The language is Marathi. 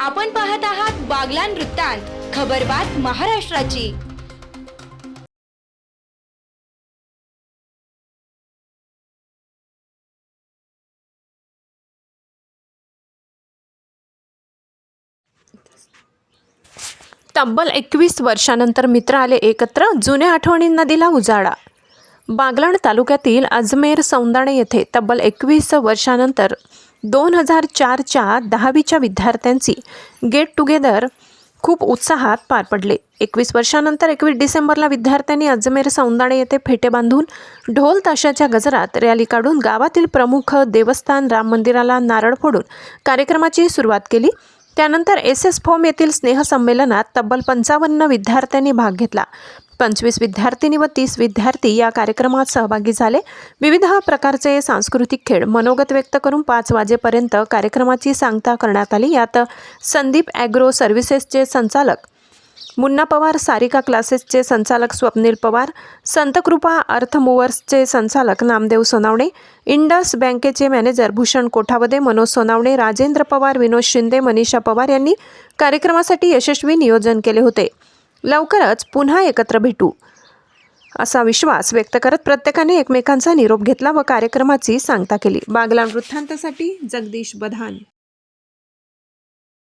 आपण पाहत आहात बागलान वृत्तांत खबरबात महाराष्ट्राची. तब्बल एकवीस वर्षानंतर मित्र आले एकत्र जुन्या आठवणींना दिला उजाळा. बागलाण तालुक्यातील अजमेर सौंदाणे येथे तब्बल एकवीस वर्षानंतर दोन हजार चारच्या दहावीच्या विद्यार्थ्यांची गेट टुगेदर खूप उत्साहात पार पडले. एकवीस वर्षानंतर एकवीस डिसेंबरला विद्यार्थ्यांनी अजमेर सौंदाणे येथे फेटे बांधून ढोल ताशाच्या गजरात रॅली काढून गावातील प्रमुख देवस्थान राम मंदिराला नारळ फोडून कार्यक्रमाची सुरुवात केली. त्यानंतर एस एस फॉर्म येथील स्नेहसंमेलनात तब्बल पंचावन्न विद्यार्थ्यांनी भाग घेतला. पंचवीस विद्यार्थिनी व तीस विद्यार्थी या कार्यक्रमात सहभागी झाले. विविध प्रकारचे सांस्कृतिक खेळ मनोगत व्यक्त करून पाच वाजेपर्यंत कार्यक्रमाची सांगता करण्यात आली. यात संदीप ॲग्रो सर्व्हिसेसचे संचालक मुन्ना पवार सारिका क्लासेसचे संचालक स्वप्नील पवार संतकृपा अर्थ मूव्हर्सचे संचालक नामदेव सोनावणे इंडस बँकेचे मॅनेजर भूषण कोठावदे मनोज सोनावणे राजेंद्र पवार विनोद शिंदे मनीषा पवार यांनी कार्यक्रमासाठी यशस्वी नियोजन केले होते. लवकरच पुन्हा एकत्र भेटू असा विश्वास व्यक्त करत प्रत्येकाने एकमेकांचा निरोप घेतला व कार्यक्रमाची सांगता केली. बागला वृत्तांतासाठी जगदीश बधान.